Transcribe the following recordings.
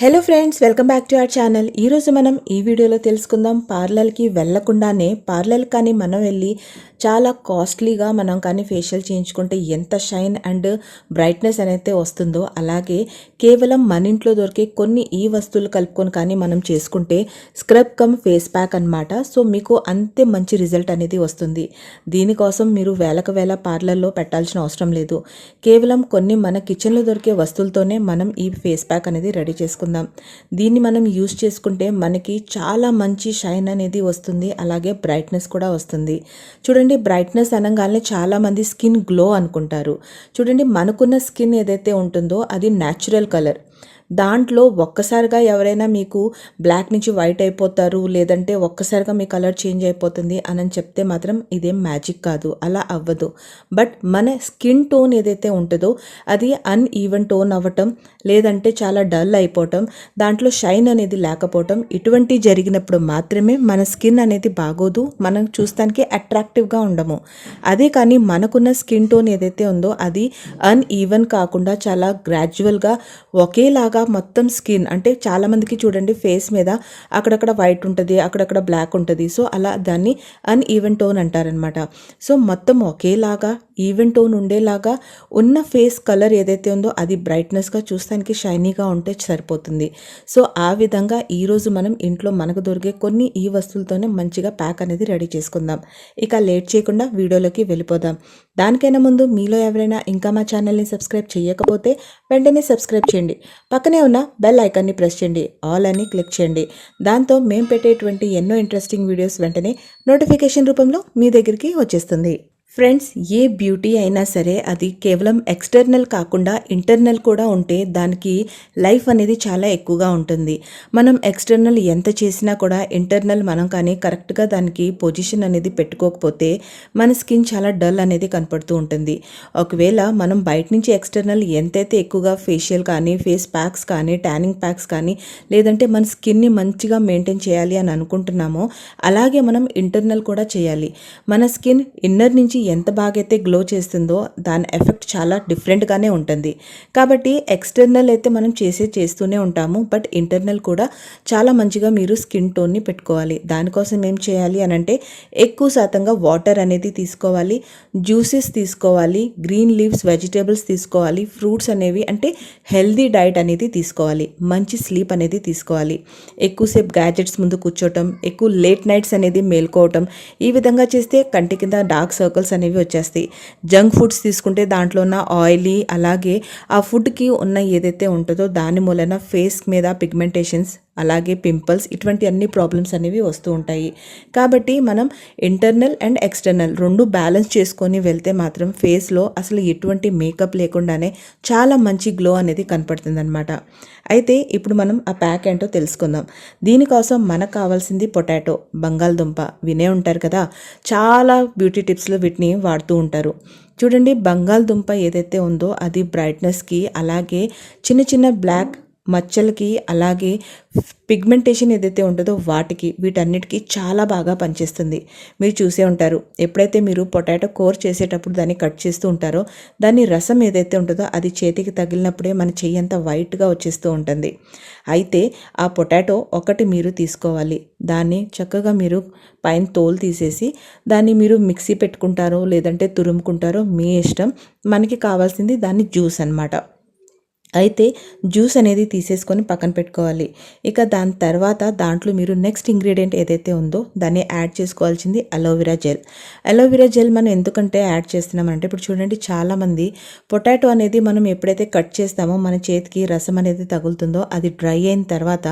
Hello friends welcome back to our channel ఈరోజు మనం ఈ వీడియోలో తెలుసుకుందాం పార్లర్కి వెళ్ళకుండానే పార్లర్ కానీ మనం వెళ్ళి చాలా కాస్ట్లీగా మనం కానీ ఫేషియల్ చేయించుకుంటే ఎంత షైన్ అండ్ బ్రైట్నెస్ అనేది వస్తుందో అలాగే కేవలం మన ఇంట్లో దొరికే కొన్ని ఈ వస్తువులు కలుపుకొని కానీ మనం చేసుకుంటే స్క్రబ్ కమ్ ఫేస్ ప్యాక్ అన్నమాట. సో మీకు అంతే మంచి రిజల్ట్ అనేది వస్తుంది. దీనికోసం మీరు వేలకు వేల పార్లర్లో పెట్టాల్సిన అవసరం లేదు. కేవలం కొన్ని మన కిచెన్లో దొరికే వస్తువులతోనే మనం ఈ ఫేస్ ప్యాక్ అనేది రెడీ చేసుకుందాం. దీన్ని మనం యూస్ చేసుకుంటే మనకి చాలా మంచి షైన్ అనేది వస్తుంది. అలాగే బ్రైట్నెస్ కూడా వస్తుంది. చూడండి బ్రైట్నెస్ అనగానే చాలామంది స్కిన్ గ్లో అనుకుంటారు. చూడండి మనకున్న స్కిన్ ఏదైతే ఉంటుందో అది న్యాచురల్ కలర్. దాంట్లో ఒక్కసారిగా ఎవరైనా మీకు బ్లాక్ నుంచి వైట్ అయిపోతారు లేదంటే ఒక్కసారిగా మీ కలర్ చేంజ్ అయిపోతుంది అని చెప్తే మాత్రం ఇదేం మ్యాజిక్ కాదు అలా అవ్వదు. బట్ మన స్కిన్ టోన్ ఏదైతే ఉంటుందో అది అన్ ఈవెన్ టోన్ అవ్వటం లేదంటే చాలా డల్ అయిపోవటం దాంట్లో షైన్ అనేది లేకపోవటం ఇటువంటి జరిగినప్పుడు మాత్రమే మన స్కిన్ అనేది బాగోదు మనం చూస్తానికి అట్రాక్టివ్గా ఉండము. అదే కానీ మనకున్న స్కిన్ టోన్ ఏదైతే ఉందో అది అన్ ఈవెన్ కాకుండా చాలా గ్రాడ్యువల్గా ఒకేలాగా మొత్తం స్కిన్ అంటే చాలామందికి చూడండి ఫేస్ మీద అక్కడక్కడ వైట్ ఉంటుంది అక్కడక్కడ బ్లాక్ ఉంటుంది. సో అలా దాన్ని అన్ ఈవెన్ టోన్ అంటారనమాట సో మొత్తం ఒకేలాగా ఈవెన్ టోన్ ఉండేలాగా ఉన్న ఫేస్ కలర్ ఏదైతే ఉందో అది బ్రైట్నెస్గా చూస్తానికి షైనీగా ఉంటే సరిపోతుంది. సో ఆ విధంగా ఈరోజు మనం ఇంట్లో మనకు దొరికే కొన్ని ఈ వస్తువులతోనే మంచిగా ప్యాక్ అనేది రెడీ చేసుకుందాం. ఇక లేట్ చేయకుండా వీడియోలోకి వెళ్ళిపోదాం. దానికైనా ముందు మీలో ఎవరైనా ఇంకా మా ఛానల్ని సబ్స్క్రైబ్ చేయకపోతే వెంటనే సబ్స్క్రైబ్ చేయండి. పక్క పక్కనే ఉన్న బెల్ ఐకాన్ని ప్రెస్ చేయండి. ఆల్ అని క్లిక్ చేయండి. దాంతో మేము పెట్టేటువంటి ఎన్నో ఇంట్రెస్టింగ్ వీడియోస్ వెంటనే నోటిఫికేషన్ రూపంలో మీ దగ్గరికి వచ్చేస్తుంది. ఫ్రెండ్స్ ఏ బ్యూటీ అయినా సరే అది కేవలం ఎక్స్టర్నల్ కాకుండా ఇంటర్నల్ కూడా ఉంటే దానికి లైఫ్ అనేది చాలా ఎక్కువగా ఉంటుంది. మనం ఎక్స్టర్నల్ ఎంత చేసినా కూడా ఇంటర్నల్ మనం కానీ కరెక్ట్గా దానికి పొజిషన్ అనేది పెట్టుకోకపోతే మన స్కిన్ చాలా డల్ అనేది కనపడుతూ ఉంటుంది. ఒకవేళ మనం బయట నుంచి ఎక్స్టర్నల్ ఎంతైతే ఎక్కువగా ఫేషియల్ కానీ ఫేస్ ప్యాక్స్ కానీ ట్యానింగ్ ప్యాక్స్ కానీ లేదంటే మన స్కిన్ని మంచిగా మెయింటైన్ చేయాలి అని అనుకుంటున్నామో అలాగే మనం ఇంటర్నల్ కూడా చేయాలి. మన స్కిన్ ఇన్నర్ నుంచి ఎంత బాగా అయితే గ్లో చేస్తుందో దాని ఎఫెక్ట్ చాలా డిఫరెంట్గానే ఉంటుంది. కాబట్టి ఎక్స్టర్నల్ అయితే మనం చేసే చేస్తూనే ఉంటాము. బట్ ఇంటర్నల్ కూడా చాలా మంచిగా మీరు స్కిన్ టోన్ని పెట్టుకోవాలి. దానికోసం ఏం చేయాలి అని అంటే ఎక్కువ శాతంగా వాటర్ అనేది తీసుకోవాలి. జ్యూసెస్ తీసుకోవాలి. గ్రీన్ లీవ్స్ వెజిటేబుల్స్ తీసుకోవాలి. ఫ్రూట్స్ అనేవి అంటే హెల్దీ డైట్ అనేది తీసుకోవాలి. మంచి స్లీప్ అనేది తీసుకోవాలి. ఎక్కువసేపు గ్యాజెట్స్ ముందు కూర్చోవటం ఎక్కువ లేట్ నైట్స్ అనేది మేల్కోవటం ఈ విధంగా చేస్తే కంటి కింద డార్క్ సర్కిల్స్ అనేవి వచ్చేస్తాయి. జంక్ ఫుడ్స్ తీసుకుంటే దాంట్లో ఉన్న ఆయిలీ అలాగే ఆ ఫుడ్కి ఉన్న ఏదైతే ఉంటుందో దాని మూలన ఫేస్ మీద పిగ్మెంటేషన్స్ అలాగే పింపుల్స్ ఇటువంటి అన్ని ప్రాబ్లమ్స్ అనేవి వస్తూ ఉంటాయి. కాబట్టి మనం ఇంటర్నల్ అండ్ ఎక్స్టర్నల్ రెండు బ్యాలెన్స్ చేసుకొని వెళ్తే మాత్రం ఫేస్లో అసలు ఎటువంటి మేకప్ లేకుండానే చాలా మంచి గ్లో అనేది కనపడుతుంది అనమాట అయితే ఇప్పుడు మనం ఆ ప్యాక్ ఏంటో తెలుసుకుందాం. దీనికోసం మనకు కావాల్సింది పొటాటో బంగాళదుంప. వినే ఉంటారు కదా? చాలా బ్యూటీ టిప్స్లో వీటిని వాడుతూ ఉంటారు. చూడండి బంగాళదుంప ఏదైతే ఉందో అది బ్రైట్నెస్కి అలాగే చిన్న చిన్న బ్లాక్ మచ్చలకి అలాగే పిగ్మెంటేషన్ ఏదైతే ఉంటుందో వాటికి వీటన్నిటికీ చాలా బాగా పనిచేస్తుంది. మీరు చూసే ఉంటారు. ఎప్పుడైతే మీరు పొటాటో కోర్ చేసేటప్పుడు దాన్ని కట్ చేస్తూ ఉంటారో దాని రసం ఏదైతే ఉంటుందో అది చేతికి తగిలినప్పుడే మన చెయ్యి అంతా వైట్గా వచ్చేస్తూ ఉంటుంది. అయితే ఆ పొటాటో ఒకటి మీరు తీసుకోవాలి. దాన్ని చక్కగా మీరు పైన తోలు తీసేసి దాన్ని మీరు మిక్సీ పెట్టుకుంటారో లేదంటే తురుముకుంటారో మీ ఇష్టం. మనకి కావాల్సింది దాన్ని జ్యూస్ అనమాట అయితే జ్యూస్ అనేది తీసేసుకొని పక్కన పెట్టుకోవాలి. ఇక దాని తర్వాత దాంట్లో మీరు నెక్స్ట్ ఇంగ్రీడియంట్ ఏదైతే ఉందో దాన్ని యాడ్ చేసుకోవాల్సింది అలోవెరా జెల్. అలోవెరా జెల్ మనం ఎందుకంటే యాడ్ చేస్తున్నామంటే ఇప్పుడు చూడండి చాలామంది పొటాటో అనేది మనం ఎప్పుడైతే కట్ చేస్తామో మన చేతికి రసం అనేది తగులుతుందో అది డ్రై అయిన తర్వాత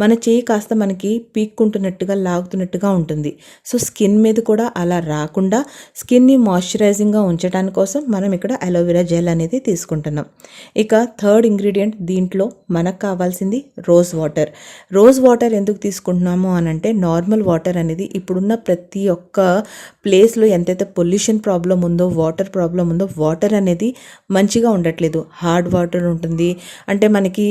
మన చేయి కాస్త మనకి పీక్కుంటున్నట్టుగా లాగుతున్నట్టుగా ఉంటుంది. సో స్కిన్ మీద కూడా అలా రాకుండా స్కిన్ని మాయిశ్చరైజింగ్గా ఉంచడానికి కోసం మనం ఇక్కడ అలోవెరా జెల్ అనేది తీసుకుంటున్నాం. ఇక థర్డ్ ఇంగ్రీడియంట్ దీంట్లో మనకు కావాల్సింది రోజ్ వాటర్ రోజ్ వాటర్ ఎందుకు తీసుకుంటున్నాము అని అంటే నార్మల్ వాటర్ అనేది ఇప్పుడున్న ప్రతి ఒక్క ప్లేస్లో ఎంతైతే పొల్యూషన్ ప్రాబ్లం ఉందో వాటర్ ప్రాబ్లం ఉందో వాటర్ అనేది మంచిగా ఉండట్లేదు. హార్డ్ వాటర్ ఉంటుంది. అంటే మనకి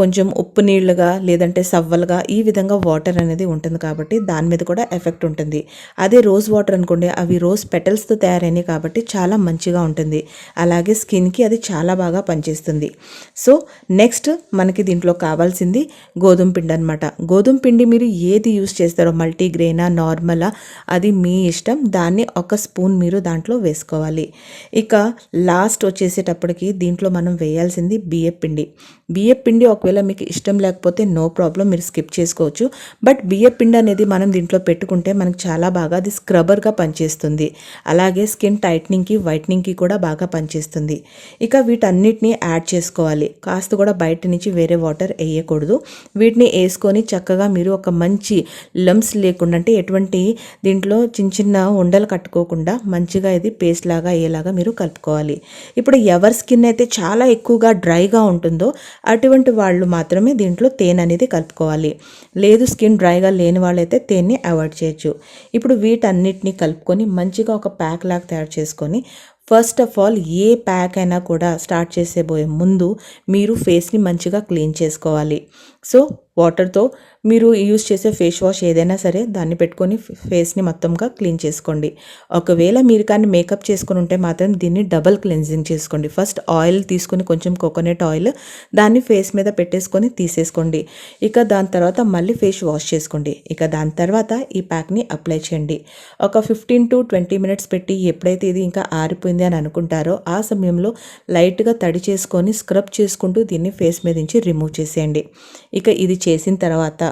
కొంచెం ఉప్పు నీళ్ళుగా లేదంటే సవ్వలుగా ఈ విధంగా వాటర్ అనేది ఉంటుంది కాబట్టి దాని మీద కూడా ఎఫెక్ట్ ఉంటుంది. అదే రోజ్ వాటర్ అనుకోండి అవి రోజ్ పెటల్స్తో తయారైనవి కాబట్టి చాలా మంచిగా ఉంటుంది. అలాగే స్కిన్కి అది చాలా బాగా పనిచేస్తుంది. సో నెక్స్ట్ మనకి దీంట్లో కావాల్సింది గోధుమ పిండి అనమాట గోధుమ పిండి మీరు ఏది యూస్ చేస్తారో మల్టీగ్రెయినా నార్మలా అది మీ ఇష్టం. దాన్ని ఒక స్పూన్ మీరు దాంట్లో వేసుకోవాలి. ఇక లాస్ట్ వచ్చేసేటప్పటికి దీంట్లో మనం వేయాల్సింది బియ్య పిండి. బియ్య పిండి ఒకవేళ మీకు ఇష్టం లేకపోతే నో ప్రాబ్లం మీరు స్కిప్ చేసుకోవచ్చు. బట్ బియ్య పిండి అనేది మనం దీంట్లో పెట్టుకుంటే మనకు చాలా బాగా అది స్క్రబర్గా పనిచేస్తుంది. అలాగే స్కిన్ టైట్నింగ్కి వైట్నింగ్కి కూడా బాగా పనిచేస్తుంది. ఇక వీటన్నిటిని యాడ్ చేసుకోవాలి. కాస్త కూడా బయట నుంచి వేరే వాటర్ వేయకూడదు. వీటిని వేసుకొని చక్కగా మీరు ఒక మంచి లమ్స్ లేకుండా అంటే ఎటువంటి దీంట్లో చిన్న చిన్న ఉండలు కట్టుకోకుండా మంచిగా ఇది పేస్ట్ లాగా అయ్యేలాగా మీరు కలుపుకోవాలి. ఇప్పుడు ఎవరి స్కిన్ అయితే చాలా ఎక్కువగా డ్రైగా ఉంటుందో అటువంటి వాళ్ళు మాత్రమే దీంట్లో తేనె అనేది కలుపుకోవాలి. లేదు స్కిన్ డ్రైగా లేని వాళ్ళైతే తేనెని అవాయిడ్ చేయొచ్చు. ఇప్పుడు వీటన్నిటిని కలుపుకొని మంచిగా ఒక ప్యాక్ లాగా తయారు చేసుకొని first of all a pack అయినా కూడా స్టార్ట్ చేసేబోయే ముందు మీరు ఫేస్ని మంచిగా క్లీన్ చేసుకోవాలి. సో వాటర్తో మీరు యూస్ చేసే ఫేస్ వాష్ ఏదైనా సరే దాన్ని పెట్టుకొని ఫేస్ని మొత్తంగా క్లీన్ చేసుకోండి. ఒకవేళ మీరు కానీ మేకప్ చేసుకుని ఉంటే మాత్రం దీన్ని డబల్ క్లెన్జింగ్ చేసుకోండి. ఫస్ట్ ఆయిల్ తీసుకొని కొంచెం కోకోనట్ ఆయిల్ దాన్ని ఫేస్ మీద పెట్టేసుకొని తీసేసుకోండి. ఇక దాని తర్వాత మళ్ళీ ఫేస్ వాష్ చేసుకోండి. ఇక దాని తర్వాత ఈ ప్యాక్ని అప్లై చేయండి. ఒక ఫిఫ్టీన్ టు ట్వంటీ మినిట్స్ పెట్టి ఎప్పుడైతే ఇది ఇంకా ఆరిపోయింది అని అనుకుంటారో ఆ సమయంలో లైట్గా తడి చేసుకొని స్క్రబ్ చేసుకుంటూ దీన్ని ఫేస్ మీద నుంచి రిమూవ్ చేసేయండి. ఇక ఇది చేసిన తర్వాత.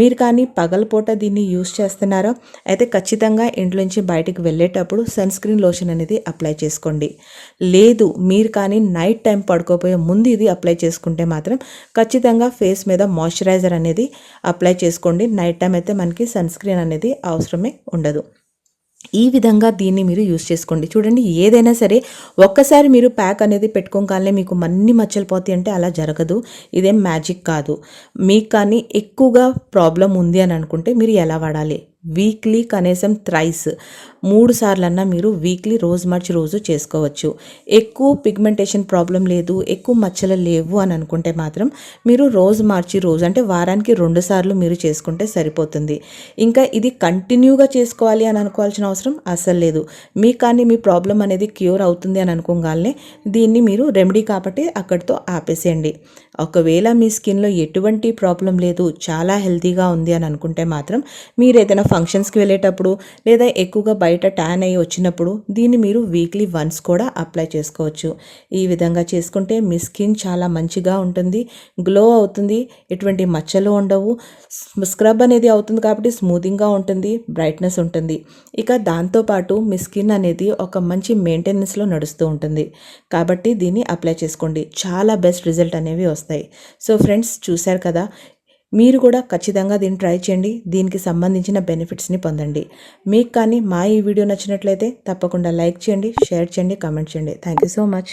మీరు కానీ పగలపూట దీన్ని యూస్ చేస్తున్నారో? అయితే ఖచ్చితంగా ఇంట్లోంచి బయటికి వెళ్ళేటప్పుడు సన్ స్క్రీన్ లోషన్ అనేది అప్లై చేసుకోండి. లేదు మీరు కానీ నైట్ టైం పడుకోపోయే ముందు ఇది అప్లై చేసుకుంటే మాత్రం ఖచ్చితంగా ఫేస్ మీద మాయిశ్చరైజర్ అనేది అప్లై చేసుకోండి. నైట్ టైం అయితే మనకి సన్ స్క్రీన్ అనేది అవసరమే ఉండదు. ఈ విధంగా దీన్ని మీరు యూస్ చేసుకోండి. చూడండి ఏదైనా సరే ఒక్కసారి మీరు ప్యాక్ అనేది పెట్టుకోగానే మీకు మన్ని మచ్చలు పోతాయి అంటే అలా జరగదు. ఇదేం మ్యాజిక్ కాదు. మీకు కానీ ఎక్కువగా ప్రాబ్లం ఉంది అని అనుకుంటే మీరు ఎలా వాడాలి? వీక్లీ కనీసం థ్రైస్ మూడు సార్లన్నా మీరు వీక్లీ రోజు మార్చి రోజు చేసుకోవచ్చు. ఎక్కువ పిగ్మెంటేషన్ ప్రాబ్లం లేదు ఎక్కువ మచ్చలు లేవు అని అనుకుంటే మాత్రం మీరు రోజు మార్చి రోజు అంటే వారానికి రెండు సార్లు మీరు చేసుకుంటే సరిపోతుంది. ఇంకా ఇది కంటిన్యూగా చేసుకోవాలి అని అనుకోవాల్సిన అవసరం అస్సలు లేదు. మీ కానీ మీ ప్రాబ్లం అనేది క్యూర్ అవుతుంది అని అనుకోగానే దీన్ని మీరు రెమెడీ కాబట్టి అక్కడితో ఆపేసేయండి. ఒకవేళ మీ స్కిన్లో ఎటువంటి ప్రాబ్లం లేదు చాలా హెల్తీగా ఉంది అని అనుకుంటే మాత్రం మీరు ఏదైనా ఫంక్షన్స్కి వెళ్ళేటప్పుడు లేదా ఎక్కువగా బయట ట్యాన్ అయ్యి వచ్చినప్పుడు దీన్ని మీరు వీక్లీ వన్స్ కూడా అప్లై చేసుకోవచ్చు. ఈ విధంగా చేసుకుంటే మీ స్కిన్ చాలా మంచిగా ఉంటుంది గ్లో అవుతుంది ఎటువంటి మచ్చలు ఉండవు స్క్రబ్ అనేది అవుతుంది కాబట్టి స్మూతింగ్గా ఉంటుంది బ్రైట్నెస్ ఉంటుంది. ఇక దాంతోపాటు మీ స్కిన్ అనేది ఒక మంచి మెయింటెనెన్స్లో నడుస్తూ ఉంటుంది. కాబట్టి దీన్ని అప్లై చేసుకోండి. చాలా బెస్ట్ రిజల్ట్ అనేవి వస్తాయి. సో ఫ్రెండ్స్ చూశారు కదా? మీరు కూడా ఖచ్చితంగా దీన్ని ట్రై చేయండి. దీనికి సంబంధించిన బెనిఫిట్స్ని పొందండి. మీకు కానీ మా ఈ వీడియో నచ్చినట్లయితే తప్పకుండా లైక్ చేయండి షేర్ చేయండి కామెంట్ చేయండి. Thank you so much.